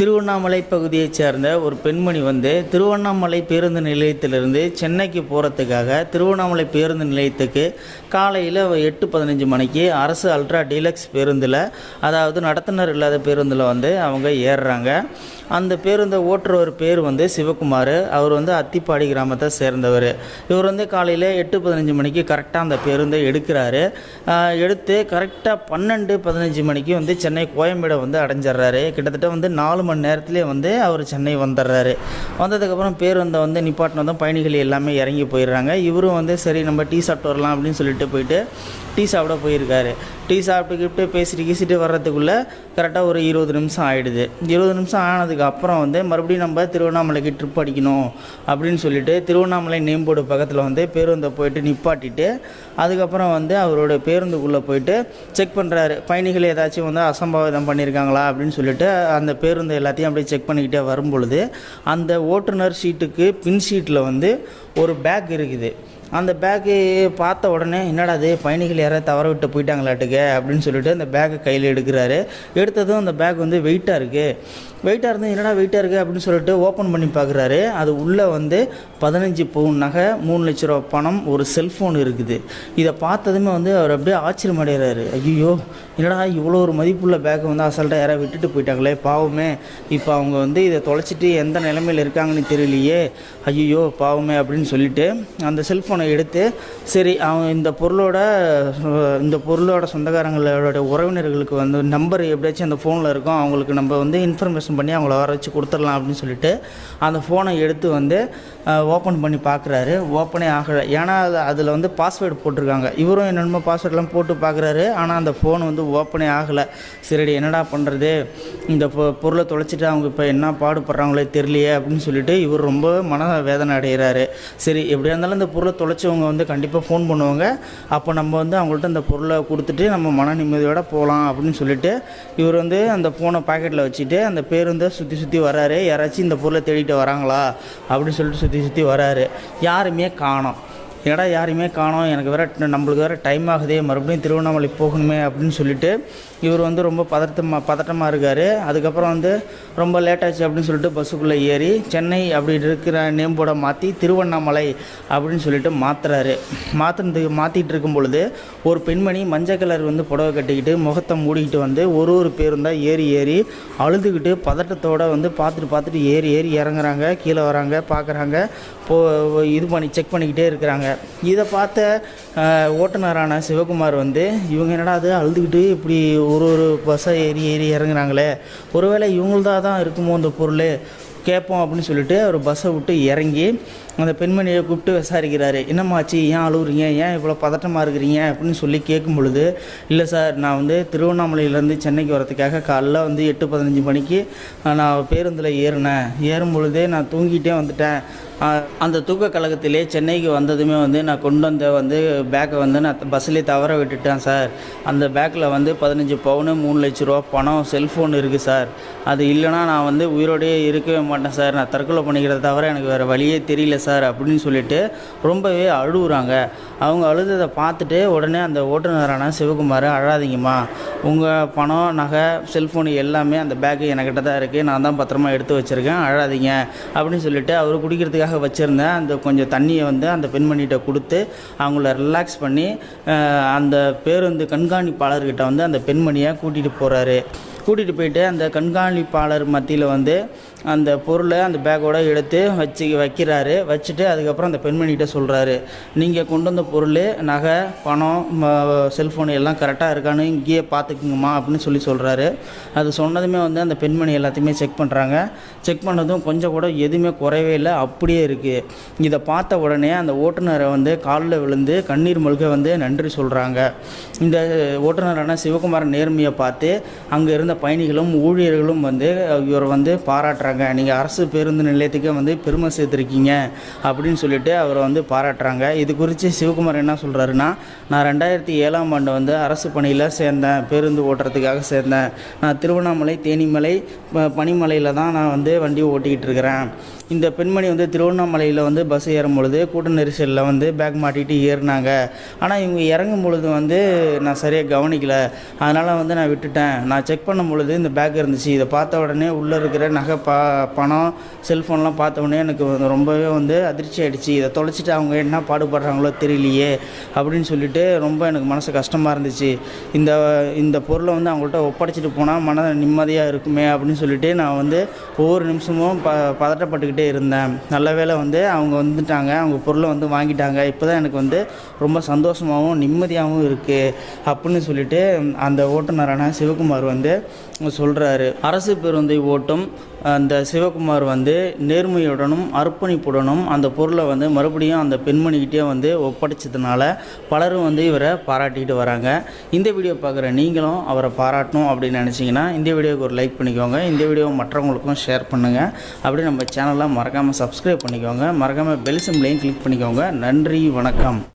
திருவண்ணாமலை பகுதியைச் சேர்ந்த ஒரு பெண்மணி வந்து திருவண்ணாமலை பேருந்து நிலையத்திலிருந்து சென்னைக்கு போகிறதுக்காக திருவண்ணாமலை பேருந்து நிலையத்துக்கு காலையில் எட்டு பதினஞ்சு மணிக்கு அரசு அல்ட்ரா டீலக்ஸ் பேருந்தில் அதாவது நடத்துனர் இல்லாத பேருந்தில் வந்து அவங்க ஏறுறாங்க. அந்த பேருந்தை ஓட்டுறவர் பேர் வந்து சிவகுமார். அவர் வந்து அத்திப்பாடி கிராமத்தை சேர்ந்தவர். இவர் வந்து காலையில் எட்டு பதினஞ்சு மணிக்கு கரெக்டாக அந்த பேருந்தை எடுக்கிறாரு. எடுத்து கரெக்டாக பன்னெண்டு பதினஞ்சு மணிக்கு வந்து சென்னை கோயம்பேடை வந்து அடைஞ்சிடுறாரு கிட்டத்தட்ட வந்து நாலு மணி நேரத்துலேயே வந்து அவர் சென்னை வந்துடுறாரு வந்ததுக்கப்புறம் பேருந்தை வந்து நிப்பாட்டினதும் பயணிகள் எல்லாமே இறங்கி போயிடுறாங்க இவரும் வந்து சரி நம்ம டீ சாப்பிட்டு வரலாம் அப்படின்னு சொல்லிட்டு போயிட்டு டீ சாப்பிட போயிருக்காரு. டீ சாப்பிட்டுக்கிட்டு பேசிட்டு கீசிட்டு வர்றதுக்குள்ளே கரெக்டாக ஒரு இருபது நிமிஷம் ஆகிடுது இருபது நிமிஷம் ஆனதுக்கு அப்புறம் வந்து மறுபடியும் நம்ம திருவண்ணாமலைக்கு ட்ரிப் அடிக்கணும் அப்படின்னு சொல்லிட்டு திருவண்ணாமலை நேம் போர்டு பக்கத்தில் வந்து பேருந்தை போயிட்டு நிப்பாட்டிட்டு அதுக்கப்புறம் வந்து அவரோட பேருந்துக்குள்ளே போயிட்டு செக் பண்ணுறாரு பயணிகள் ஏதாச்சும் வந்து அசம்பாவிதம் பண்ணியிருக்காங்களா அப்படின்னு சொல்லிட்டு அந்த பேருந்தை எல்லாத்தையும் அப்படியே செக் பண்ணிக்கிட்டே வரும் பொழுது அந்த ஓட்டுநர் சீட்டுக்கு பின் சீட்டில் வந்து ஒரு பேக் இருக்குது. அந்த பேக்கு பார்த்த உடனே என்னடா அது பயணிகள் யாராவது தவற விட்டு போயிட்டாங்களாட்டுக்க? அப்படின்னு சொல்லிட்டு அந்த பேக்கை கையில் எடுக்கிறாரு. எடுத்ததும் அந்த பேக் வந்து வெயிட்டாக இருக்குது வெயிட்டாக இருந்து என்னடா வெயிட்டாக இருக்குது அப்படின்னு சொல்லிட்டு ஓப்பன் பண்ணி பார்க்குறாரு அது உள்ளே வந்து பதினஞ்சு பவுன் நகை மூணு லட்ச ரூபா பணம் ஒரு செல்ஃபோன் இருக்குது. இதை பார்த்ததுமே வந்து அவர் அப்படியே ஆச்சரியம் அடைகிறாரு. ஐயோ என்னடா இவ்வளோ ஒரு மதிப்புள்ள பேக்கை வந்து அசால்ட்டாக யாராவது விட்டுட்டு போயிட்டாங்களே பாவமே. இப்போ அவங்க வந்து இதை தொலைச்சிட்டு எந்த நிலைமையில் இருக்காங்கன்னு தெரியலையே. ஐயோ பாவமே அப்படின்னு சொல்லிட்டு அந்த செல்ஃபோனை எடுத்து சரி அவங்க இந்த பொருளோட இந்த பொருளோட சொந்தக்காரங்களோட உறவினர்களுக்கு வந்து நம்பர் எப்படியாச்சும் அந்த ஃபோனில் இருக்கும். அவங்களுக்கு நம்ம வந்து இன்ஃபர்மேஷன் பண்ணி அவங்கள வர வச்சு கொடுத்துடலாம் அப்படின்னு சொல்லிட்டு அந்த ஃபோனை எடுத்து வந்து ஓப்பன் பண்ணி பார்க்குறாரு ஓப்பனே ஆகலை. ஏன்னா அது அதில் வந்து பாஸ்வேர்டு போட்டிருக்காங்க. இவரும் என்னென்னமோ பாஸ்வேர்டெலாம் போட்டு பார்க்குறாரு ஆனால் அந்த ஃபோன் வந்து ஓப்பனே ஆகலை. சரிடி என்னடா பண்ணுறது இந்த பொ- பொருளை தொலைச்சிட்டு அவங்க இப்போ என்ன பாடுபடுறாங்களே தெரியலையே அப்படின்னு சொல்லிட்டு இவர் ரொம்ப மன வேதனை அடைகிறாரு சரி எப்படியா இருந்தாலும் இந்த பொருளை தொலைச்சவங்க வந்து கண்டிப்பாக ஃபோன் பண்ணுவாங்க. அப்போ நம்ம வந்து அவங்கள்ட்ட அந்த பொருளை கொடுத்துட்டு நம்ம மன நிம்மதியோடு போகலாம் அப்படின்னு சொல்லிட்டு இவர் வந்து அந்த ஃபோனை பாக்கெட்டில் வச்சுட்டு அந்த பேருந்தை சுற்றி சுற்றி வராரு. யாராச்சும் இந்த பொருளை தேடிட்டு வராங்களா? அப்படின்னு சொல்லிட்டு சுற்றி சுற்றி வராரு. யாருமே காணோம். என்னடா யாரையுமே காணோம் எனக்கு வேறு நம்மளுக்கு வேற டைம் ஆகுதே மறுபடியும் திருவண்ணாமலை போகணுமே அப்படின்னு சொல்லிட்டு இவர் வந்து ரொம்ப பதட்டமாக பதட்டமாக இருக்கார். அதுக்கப்புறம் வந்து ரொம்ப லேட் ஆச்சு அப்படின்னு சொல்லிட்டு பஸ்ஸுக்குள்ளே ஏறி சென்னை அப்படி இருக்கிற நேம் போர்டை மாற்றி திருவண்ணாமலை அப்படின்னு சொல்லிட்டு மாற்றுறாரு மாற்றுனது மாற்றிட்டு இருக்கும் பொழுது ஒரு பெண்மணி மஞ்சள் கலர் வந்து புடவை கட்டிக்கிட்டு முகத்தை மூடிக்கிட்டு வந்து ஒரு ஒரு பேருந்தாக ஏறி ஏறி அழுதுகிட்டு பதட்டத்தோட வந்து பார்த்துட்டு பார்த்துட்டு ஏறி ஏறி இறங்குறாங்க. கீழே வராங்க பார்க்குறாங்க. போ இது பண்ணி செக் பண்ணிக்கிட்டே இருக்கிறாங்க. இதை பார்த்த ஓட்டுநரான சிவகுமார் வந்து இவங்க என்னடா அது அழுதுகிட்டு இப்படி ஒரு ஒரு பஸ்ஸை ஏறி ஏறி இறங்குறாங்களே? ஒருவேளை இவங்கள்தான் தான் இருக்குமோ அந்த பொருள்? கேட்போம் அப்படின்னு சொல்லிட்டு அவர் பஸ்ஸை விட்டு இறங்கி அந்த பெண்மணியை கூப்பிட்டு விசாரிக்கிறாரு. என்னம்மாச்சு ஏன் அழுகுறீங்க? ஏன் இவ்வளோ பதட்டமாக இருக்கிறீங்க? அப்படின்னு சொல்லி கேட்கும் பொழுது இல்லை சார் நான் வந்து திருவண்ணாமலையிலேருந்து சென்னைக்கு வரதுக்காக காலைல வந்து எட்டு பதினஞ்சு மணிக்கு நான் பேருந்தில் ஏறினேன். ஏறும் பொழுதே நான் தூங்கிட்டே வந்துட்டேன். அந்த தூக்க கழகத்திலே சென்னைக்கு வந்ததுமே வந்து நான் கொண்டு வந்த வந்து பேக்கை வந்து நான் பஸ்லேயே தவற விட்டுட்டேன் சார். அந்த பேக்கில் வந்து பதினஞ்சு பவுனு மூணு லட்ச ரூபா பணம் செல்ஃபோன் இருக்குது சார். அது இல்லைனா நான் வந்து உயிரோடையே இருக்கவே மாட்டேன் சார். நான் தற்கொலை பண்ணிக்கிறத தவிர எனக்கு வேறு வழியே தெரியல சார். அப்படின்னு சொல்லிட்டு ரொம்பவே அழுகுறாங்க. அவங்க அழுததை பார்த்துட்டு உடனே அந்த ஓட்டுநரான சிவகுமார் அழாதீங்கம்மா. உங்கள் பணம் நகை செல்ஃபோன் எல்லாமே அந்த பேக்கு என்கிட்ட தான் இருக்குது நான் தான் பத்திரமா எடுத்து வச்சுருக்கேன். அழாதீங்க. அப்படின்னு சொல்லிட்டு அவர் குடிக்கிறதுக்காக வச்சுருந்த அந்த கொஞ்சம் தண்ணியை வந்து அந்த பெண்மணிகிட்ட கொடுத்து அவங்கள ரிலாக்ஸ் பண்ணி அந்த பேருந்து கண்காணிப்பாளர்கிட்ட வந்து அந்த பெண்மணியை கூட்டிகிட்டு போகிறாரு கூட்டிகிட்டு போயிட்டு அந்த கண்காணிப்பாளர் மத்தியில் வந்து அந்த பொருளை அந்த பேக்கோடு எடுத்து வச்சு வைக்கிறாரு. வச்சுட்டு அதுக்கப்புறம் அந்த பெண்மணிகிட்ட சொல்கிறாரு நீங்கள் கொண்டு வந்த பொருள் நகை பணம் செல்ஃபோன் எல்லாம் கரெக்டாக இருக்கான்னு இங்கேயே பார்த்துக்குங்கம்மா அப்படின்னு சொல்லி சொல்கிறாரு அது சொன்னதுமே வந்து அந்த பெண்மணி எல்லாத்தையுமே செக் பண்ணுறாங்க செக் பண்ணதும் கொஞ்சம் கூட எதுவுமே குறையவே இல்லை அப்படியே இருக்குது இதை பார்த்த உடனே அந்த ஓட்டுநரை வந்து காலில் விழுந்து கண்ணீர் மல்க வந்து நன்றி சொல்கிறாங்க இந்த ஓட்டுநரான சிவகுமார் நேர்மையை பார்த்து அங்கே இருந்த பயணிகளும் ஊழியர்களும் வந்து இவரை வந்து பாராட்டுறாங்க. நீங்கள் அரசு பேருந்து நிலையத்துக்கே வந்து பெருமை சேர்த்துருக்கீங்க அப்படின்னு சொல்லிட்டு அவரை வந்து பாராட்டுறாங்க. இது குறித்து சிவகுமார் என்ன சொல்கிறாருன்னா நான் ரெண்டாயிரத்தி ஏழாம் ஆண்டு வந்து அரசு பணியில் சேர்ந்தேன் பேருந்து ஓட்டுறதுக்காக சேர்ந்தேன். நான் திருவண்ணாமலை தேனிமலை ப- பனிமலையில் தான் நான் வந்து வண்டி ஓட்டிக்கிட்டு இருக்கிறேன். இந்த பெண்மணி வந்து திருவண்ணாமலையில் வந்து பஸ் ஏறும் பொழுது கூட்ட நெரிசலில் வந்து பேக் மாட்டிகிட்டு ஏறினாங்க. ஆனால் இவங்க இறங்கும் பொழுது வந்து நான் சரியாக கவனிக்கல. அதனால் வந்து நான் விட்டுட்டேன். நான் செக் பண்ணும் பொழுது இந்த பேக் இருந்துச்சு. இதை பார்த்த உடனே உள்ளே இருக்கிற நகை பா பணம் செல்ஃபோன்லாம் பார்த்தோன்னே எனக்கு ரொம்பவே வந்து அதிர்ச்சி ஆகிடுச்சு இதை தொலைச்சிட்டு அவங்க என்ன பாடுபடுறாங்களோ தெரியலையே அப்படின்னு சொல்லிட்டு ரொம்ப எனக்கு மனசு கஷ்டமாக இருந்துச்சு. இந்த இந்த பொருளை வந்து அவங்கள்ட்ட ஒப்படைச்சிட்டு போனால் மன நிம்மதியாக இருக்குமே அப்படின்னு சொல்லிட்டு நான் வந்து ஒவ்வொரு நிமிஷமும் ப பதட்டப்பட்டுக்கிட்டே இருந்தேன். நல்ல வேளை வந்து அவங்க வந்துட்டாங்க அவங்க பொருளை வந்து வாங்கிட்டாங்க. இப்போ தான் எனக்கு வந்து ரொம்ப சந்தோஷமாகவும் நிம்மதியாகவும் இருக்குது அப்படின்னு சொல்லிட்டு அந்த ஓட்டுநரான சிவகுமார் வந்து சொல்கிறாரு அரசு பேருந்தை ஓட்டும் அந்த சிவகுமார் வந்து நேர்மையுடனும் அர்ப்பணிப்புடனும் அந்த பொருளை வந்து மறுபடியும் அந்த பெண்மணிக்கிட்டே வந்து ஒப்படைச்சதுனால பலரும் வந்து இவரை பாராட்டிட்டு வராங்க. இந்த வீடியோ பார்க்குற நீங்களும் அவரை பாராட்டணும் அப்படின்னு நினச்சிங்கன்னா இந்த வீடியோவுக்கு ஒரு லைக் பண்ணிக்கோங்க. இந்த வீடியோவை மற்றவங்களுக்கும் ஷேர் பண்ணுங்கள் அப்படியே நம்ம சேனலை மறக்காமல் சப்ஸ்கிரைப் பண்ணிக்கோங்க. மறக்காமல் பெல் சிம்லையும் கிளிக் பண்ணிக்கோங்க. நன்றி வணக்கம்.